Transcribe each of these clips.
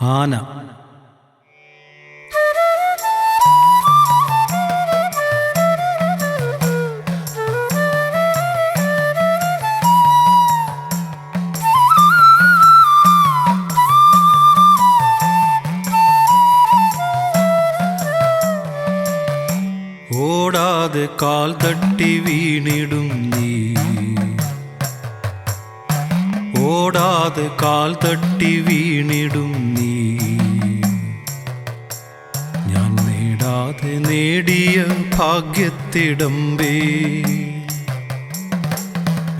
ആന. ഓടാതെ കാൽ തട്ടി വീണിടും നീ. ഓടാതെ കാൽ തട്ടി വീണിടും നീ. ഞാൻ നേടാതെ നേടിയ ഭാഗ്യത്തിടമ്പേ.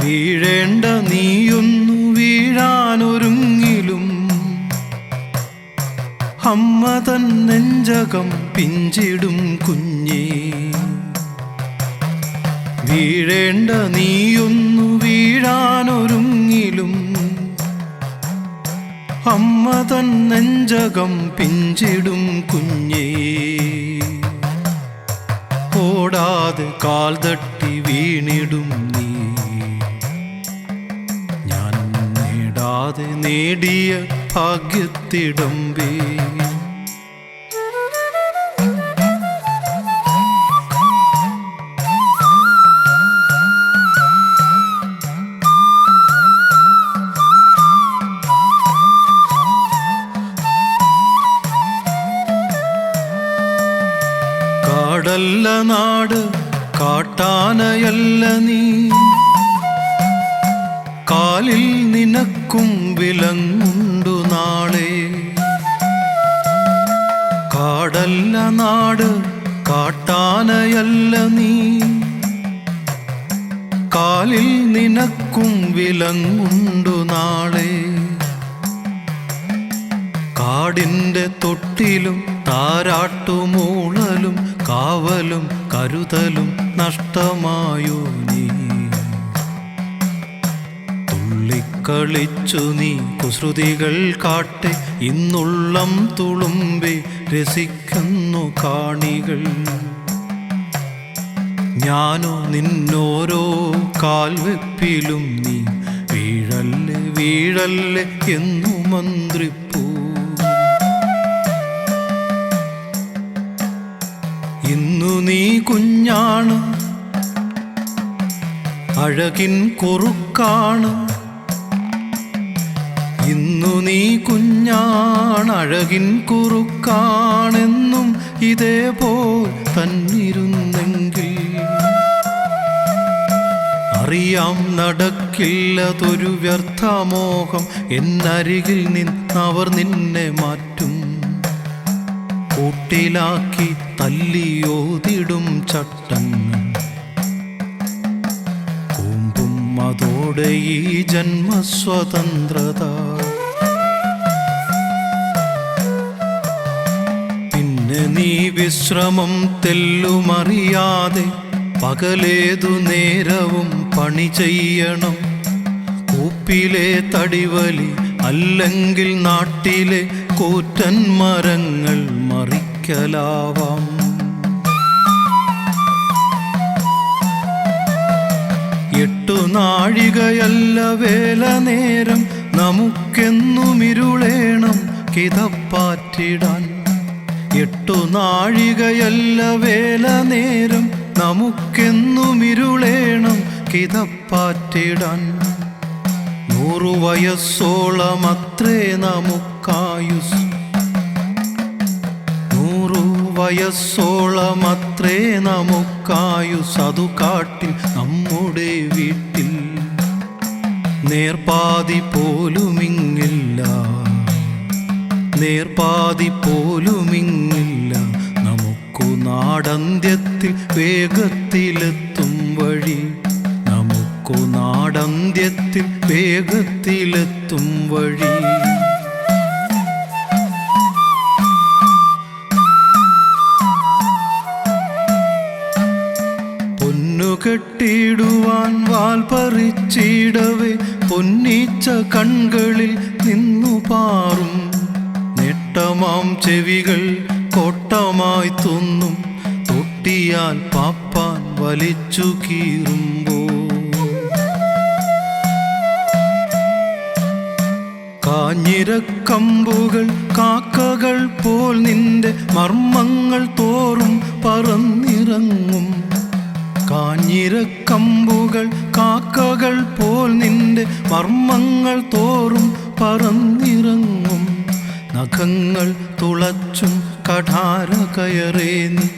വീഴേണ്ട നീയൊന്നു വീഴാനൊരുങ്ങിലും. അമ്മ തൻ നെഞ്ചകം പിഞ്ചിടും കുഞ്ഞേ. വീഴേണ്ട നീയൊന്നു വീഴാനൊരുങ്ങിലും. അമ്മ തൻ നെഞ്ചകം പിഞ്ചിടും കുഞ്ഞേ. ഓടാതെ കാൽ തട്ടി വീണിടും നീ. ഞാൻ നേടാതെ നേടിയ ഭാഗ്യത്തിടമ്പേ കാടല്ല നാട് കാട്ടാനയല്ല നീ. കാലിൽ നിനക്കും വിലങ്ങുണ്ടു നാളെ. കാടിന്റെ തൊട്ടിലും താരാട്ടുമൂളലും കാവലും കരുതലും നഷ്ടമായോ നീ. തുള്ളിക്കളിച്ചു നീ കുസൃതികൾ കാട്ടെ ഇന്നുള്ളം തുളുമ്പെ രസിക്കുന്നു കാണികൾ. ഞാനോ നിന്നോരോ കാൽവെപ്പിലും നീ വീഴല്ലേ വീഴല്ലേ എന്നു മന്ത്രിപ്പൂ. ഇന്നു നീ കുഞ്ഞാണ് അഴകിൻ കുറുക്കാണ്. നീ കുഞ്ഞാണഴകിൻ കുറുക്കാണെന്നും ഇതേപോൽ തന്നിരുന്നെങ്കിൽ. അറിയാം നടക്കില്ലതൊരു വ്യർത്ഥമോഹം. എന്നരികിൽ നിന്നവർ നിന്നെ മാറ്റും. കൂട്ടിലാക്കി തല്ലിയോതിടും ചട്ടങ്ങൾ. കൂമ്പും അതോടെ ഈ ജന്മസ്വതന്ത്രത നീ വിശ്രമം തെല്ലുമറിയാതെ പകലേതു നേരവും പണി ചെയ്യണം. കൂപ്പിലെ തടിവലി അല്ലെങ്കിൽ നാട്ടിലെ കൂറ്റൻ മരങ്ങൾ മറിക്കലാവാം. എട്ടു നാഴികയല്ല വേല നേരം നമുക്കെന്നും ഇരുളേണം കിതപ്പാറ്റിടാൻ. എട്ടു നാഴികയല്ല വേല നേരം. നമുക്കെന്നുമിരുളേണം കിതപ്പാറ്റിടാൻ. നൂറു വയസ്സോളം അത്രേ നമുക്കായുസ്. നൂറു വയസ്സോളം അത്രേ നമുക്കായുസ്. അതു കാട്ടിൽ നമ്മുടെ വീട്ടിൽ. നേർപാതി പോലുമിങ്ങില്ല. നേർപാതി പോലുമിങ്ങില്ല നമുക്കു നാടന്ത്യത്തിൽ വേഗത്തിലെത്തും വഴി. നമുക്കു നാടന്ത്യത്തിൽ വേഗത്തിലെത്തും വഴി. കെട്ടിടുവാൻ വാൽ പറിച്ചിടവേ പൊന്നിച്ച കൺകളിൽ നിന്നു പാറും നെട്ടമാം ചെവികൾ കൊട്ടമായി തുന്നും. തൊട്ടിയാൽ പാപ്പാൻ വലിച്ചു കീറുമ്പോ കാഞ്ഞിരക്കമ്പുകൾ കാക്കകൾ പോൽ നിന്റെ മർമ്മങ്ങൾ തോറും പറന്നിറങ്ങും. കാഞ്ഞിരക്കമ്പുകൾ കാക്കകൾ പോൽ നിന്റെ മർമ്മങ്ങൾ തോറും പറന്നിറങ്ങും. നഖങ്ങൾ തുളച്ചും കഠാര കയറേ നീ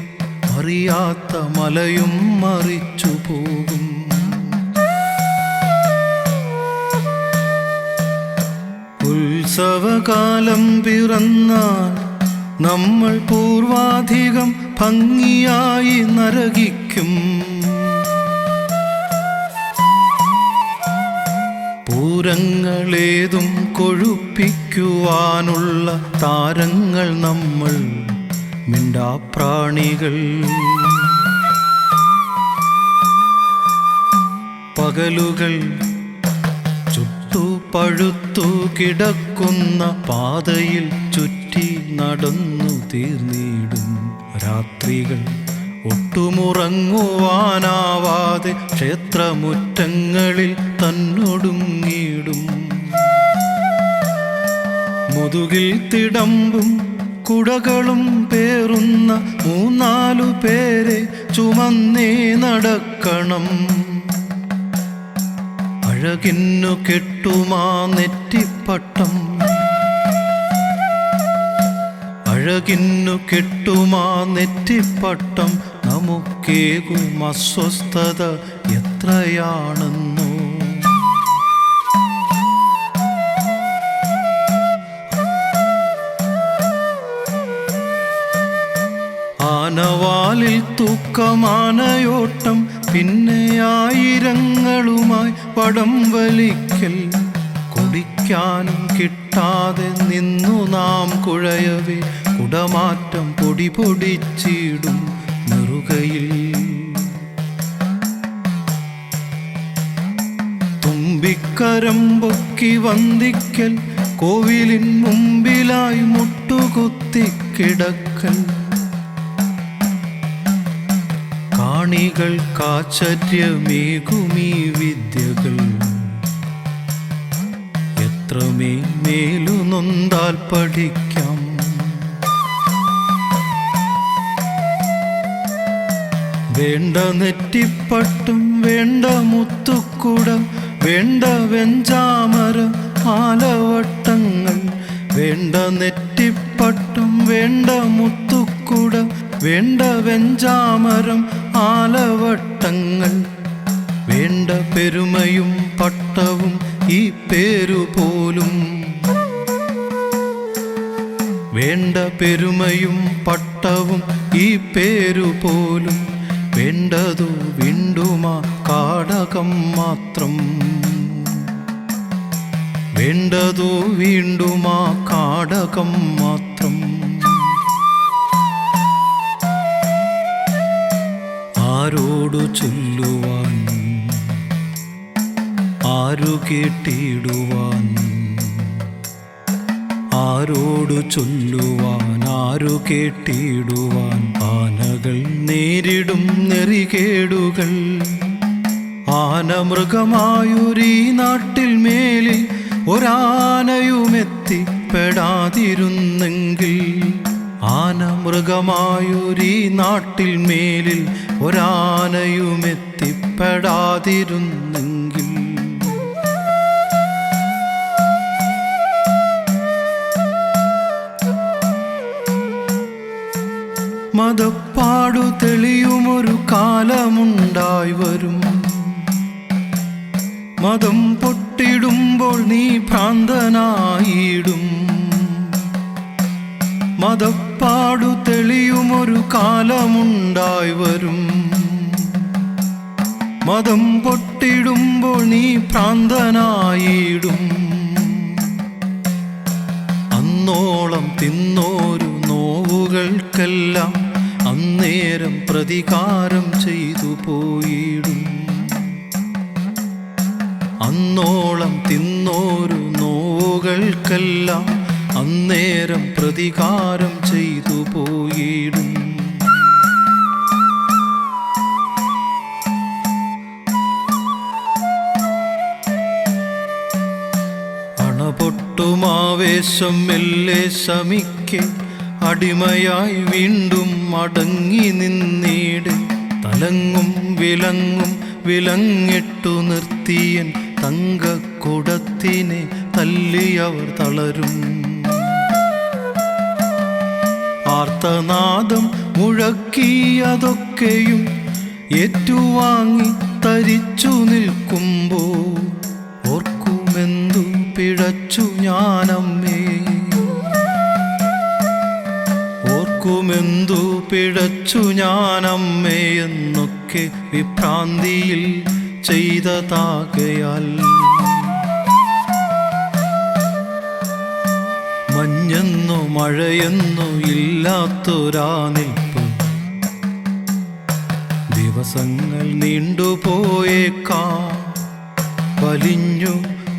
അറിയാത്ത മലയും മറിച്ചു പോകും. ഉത്സവകാലം പിറന്നാൽ നമ്മൾ പൂർവാധികം ഭംഗിയായി നരകിക്കും. പൂരങ്ങളേതും കൊഴുപ്പിക്കുവാനുള്ള താരങ്ങൾ നമ്മൾ മിണ്ടാപ്രാണികൾ. പകലുകൾ ചുട്ടു പഴുത്തു കിടക്കുന്ന പാതയിൽ ചുറ്റി നടന്നു തീർന്നിടും രാത്രികൾ. ഒട്ടുമുറങ്ങുവാനാവാതെ ക്ഷേത്രമുറ്റങ്ങളിൽ തന്നൊടുങ്ങിയിടും മുതുകിൽ തിടമ്പും കുടകളും പേറുന്ന മൂന്നാലു പേരെ ചുമന്നേ നടക്കണം. അഴകിന്നു കെട്ടുമാ നെറ്റിപ്പട്ടം. അഴകിന്നു കെട്ടുമാ നെറ്റിപ്പട്ടം. നമുക്കേകും അസ്വസ്ഥത എത്രയാണെന്നു. ആനവാലിൽ തൂക്കമാനയോട്ടം പിന്നെ ആയിരങ്ങളുമായി പടം വലിക്കൽ. കുടിക്കാനും കിട്ടാതെ നിന്നു നാം കുഴയവേ. കുടമാറ്റം പൊടി പൊടിച്ചിടും. നെറുകയിൽ തുമ്പിക്കരം പൊക്കി വന്ദിക്കൽ കോവിലിൻ മുമ്പിലായി മുട്ടുകുത്തി കിടക്കൽ. കാണികൾ കാച്ചര്യമേകുമീ വിദ്യകൾ. എത്രമേ മേലു നൊന്താൽ പഠിക്കാം. വേണ്ട നെറ്റിപ്പട്ടും വേണ്ട മുത്തുക്കുടം വേണ്ട വെഞ്ചാമര ആലവട്ടങ്ങൾ. വേണ്ട നെറ്റിപ്പട്ടും വേണ്ട മുത്തുക്കുടം വേണ്ട വെഞ്ചാമരം ആലവട്ടങ്ങൾ. വേണ്ട പെരുമയും പട്ടവും ഈ പേരു പോലും. വേണ്ട പെരുമയും പട്ടവും ഈ പേരു പോലും. വേണ്ടതു വിണ്ടുമാ കാടകം മാത്രം. വേണ്ടതു വീണ്ടുമാ കാടകം മാത്രം. ആരോടു ചൊല്ലുവാൻ ആരു കേട്ടിടുവാൻ ആരോടു ചൊല്ലുവാൻ ആരു കേട്ടിടുവാൻ ആനകൾ നേരിടും നെറികേടുകൾ. ആന മൃഗമായൊരീ നാട്ടിൽ മേലിൽ ഒരാനയുമെത്തിപ്പെടാതിരുന്നെങ്കിൽ ആന മൃഗമായൊരീ നാട്ടിൽ മേലിൽ ഒരാനയുമെത്തിപ്പെടാതിരുന്നെങ്കിൽ മതപ്പാടു തെളിയുമൊരു കാലമുണ്ടായി വരും. മതം പൊട്ടിടുമ്പോൾ നീ ഭ്രാന്തനായിടും. മതപ്പാടു തെളിയുമൊരു കാലമുണ്ടായി വരും. മതം പൊട്ടിടുമ്പോൾ നീ ഭ്രാന്തനായിടും. അന്നോളം തിന്നോരു പ്രതികാരം ചെയ്തു പോയിടും. അന്നോളം തിന്നോരു നോവുകൾക്കെല്ലാം അന്നേരം പ്രതികാരം ചെയ്തു പോയിടും. അണപൊട്ടു ഒട്ടുമാവേശം മെല്ലെ ശമിക്കെ അടിമയായി വീണ്ടും മടങ്ങി നിന്നീട് തലങ്ങും വിലങ്ങും വിലങ്ങിട്ടു നിർത്തിയൻ തങ്കക്കുടത്തിനെ തല്ലിയവർ തളരും. ആർത്തനാദം മുഴക്കിയതൊക്കെയും ഏറ്റുവാങ്ങി തരിച്ചു നിൽക്കുമ്പോ ഓർക്കുമെന്തു പിഴച്ചു ഞാനമ്മേ. ഓർക്കുമെന്തു പിഴച്ചു ഞാനമ്മേ എന്നൊക്കെ വിഭ്രാന്തിയിൽ ചെയ്തതാകയാൽ. മഞ്ഞെന്നു മഴയെന്നു ഇല്ലാത്തൊരാ നിൽപ്പ്. ദിവസങ്ങൾ നീണ്ടുപോയേക്കാം. വലിഞ്ഞു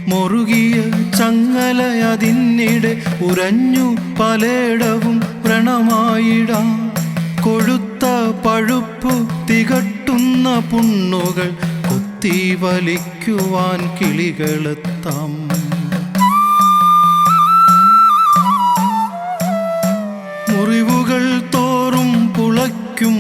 മുറുകിയ ചങ്ങലയതിന്നിടെ ഉറഞ്ഞു പലയിടവും വ്രണമായിടാം കൊഴുത്ത പഴുപ്പു തികട്ടുന്ന പുണ്ണുകൾ കുത്തി വലിക്കുവാൻ കിളികളെത്താം. മുറിവുകൾ തോറും പുളയ്ക്കും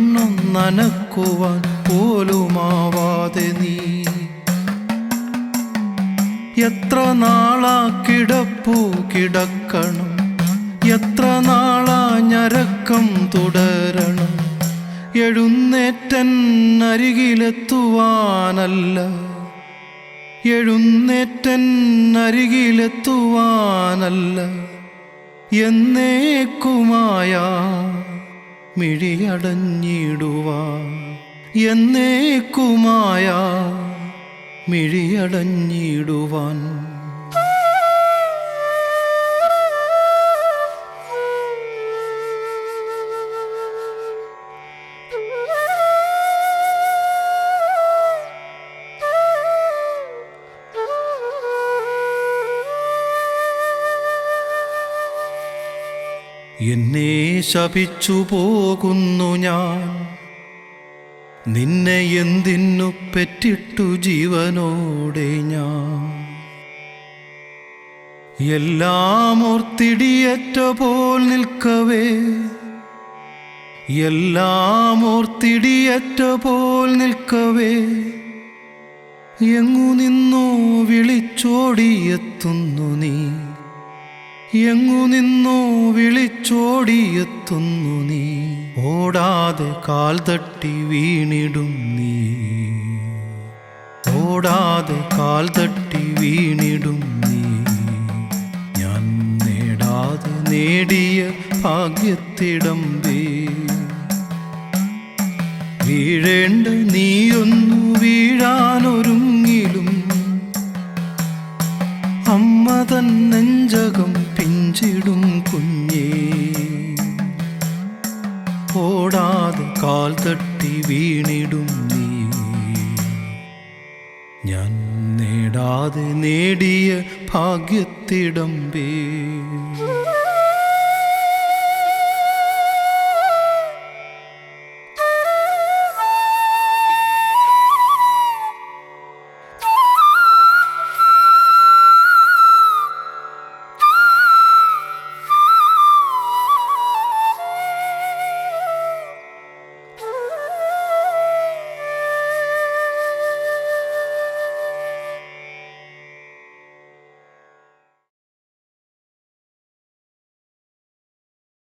കണ്ണും നനക്കുവാൻ പോലുമാവാതെ നീ. എത്ര നാളാ കിടപ്പു കിടക്കണം? എത്ര നാളാ ഞരക്കം തുടരണം? എഴുന്നേറ്റൻ അരികിലെത്തുവാനല്ല. എഴുന്നേറ്റൻ അരികിലെത്തുവാനല്ല. എന്നേക്കുമായ മിഴിയടഞ്ഞിടുവാ എന്നേക്കുമായ മിഴിയടഞ്ഞിടുവാൻ. എന്നെ ശപിച്ചു പോകുന്നു ഞാൻ. നിന്നെ എന്തിനു പെറ്റിട്ടു ജീവനോടെ ഞാൻ. എല്ലാം ഓർത്തിടിയേറ്റ പോൽ നിൽക്കവേ. എല്ലാം ഓർത്തിടിയേറ്റ പോൽ നിൽക്കവേ. എങ്ങു നിന്നു വിളിച്ചോടിയെത്തുന്നു എങ്ങു നിന്നു വിളിച്ചോടിയെത്തുന്നു നീ? ഓടാതെ കാൽ തട്ടി വീണിടും നീ. ഓടാതെ കാൽ തട്ടി വീണിടും നീ. ഞാൻ നേടാതെ നേടിയ ഭാഗ്യത്തിടമ്പേ. വീഴേണ്ട നീയൊന്നു വീണിടും നീ. ഞാൻ നേടാതെ നേടിയ ഭാഗ്യത്തിടമ്പേ